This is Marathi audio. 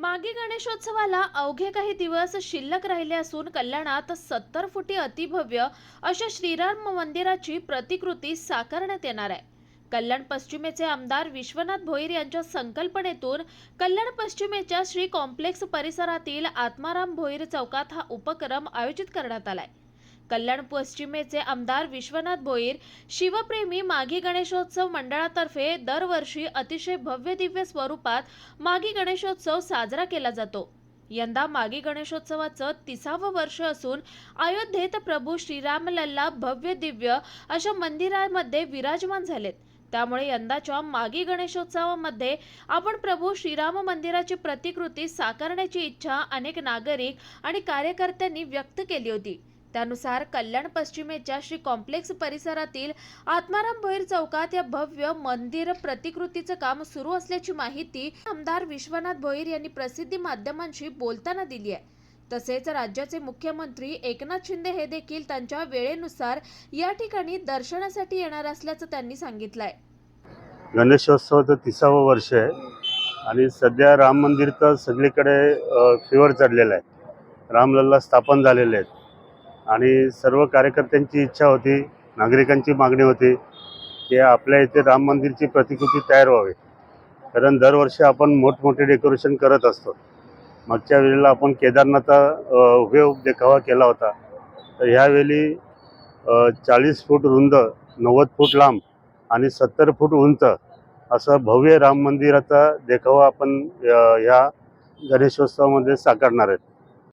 मागे गणेशोत्सवाला अवघे काही दिवस शिल्लक राहिले असून कल्याणात सत्तर फुटी अतिभव्य अशा श्रीराम मंदिराची प्रतिकृती साकारण्यात येणार आहे. कल्याण पश्चिमेचे आमदार विश्वनाथ भोईर यांच्या संकल्पनेतून कल्याण पश्चिमेच्या श्री कॉम्प्लेक्स परिसरातील आत्माराम भोईर चौकात हा उपक्रम आयोजित करण्यात आलाय. कल्याण पश्चिमेचे आमदार विश्वनाथ भोईर शिवप्रेमी माघी गणेशोत्सव मंडळातर्फे दरवर्षी अतिशय भव्य दिव्य स्वरूपात माघी गणेशोत्सव साजरा केला जातो. यंदा मागी गणेशोत्सवाचं तिसावं वर्ष असून अयोध्येत प्रभू श्रीरामलल्ला भव्य दिव्य अशा मंदिरामध्ये विराजमान झालेत. त्यामुळे यंदाच्या मागी गणेशोत्सवामध्ये आपण प्रभू श्रीराम मंदिराची प्रतिकृती साकारण्याची इच्छा अनेक नागरिक आणि कार्यकर्त्यांनी व्यक्त केली होती. त्यानुसार कल्याण पश्चिमेच्या श्री कॉम्प्लेक्स परिसरातील आत्माराम भैर चौकात या भव्य मंदिर प्रतिकृतीचं काम सुरू असल्याची माहिती आमदार विश्वनाथ भोईर यांनी प्रसिद्धी माध्यमांशी बोलताना दिली आहे. तसेच राज्याचे मुख्यमंत्री एकनाथ शिंदे हे देखील त्यांच्या वेळेनुसार या ठिकाणी दर्शनासाठी येणार असल्याचं त्यांनी सांगितलं आहे गणेशोत्सवाचं तिसावं वर्ष आहे. आणि सध्या राम मंदिर तर सगळीकडे फिवर चढलेलं आहे. रामलल्ला स्थापन झालेले आहेत. आणि सर्व कार्यकर्त्यांची इच्छा होती नागरिकांची मागणी होती की आपल्या इथे राम मंदिरची प्रतिकृती तयार व्हावी. कारण दरवर्षी आपण मोठमोठे डेकोरेशन करत असतो. मागच्या वेळेला आपण केदारनाथचा उपयोग देखावा केला होता. तर ह्यावेळी चाळीस फूट रुंद नव्वद फूट लांब आणि सत्तर फूट उंच असं भव्य राम मंदिराचा देखावा आपण ह्या गणेशोत्सवामध्ये साकारणार आहेत.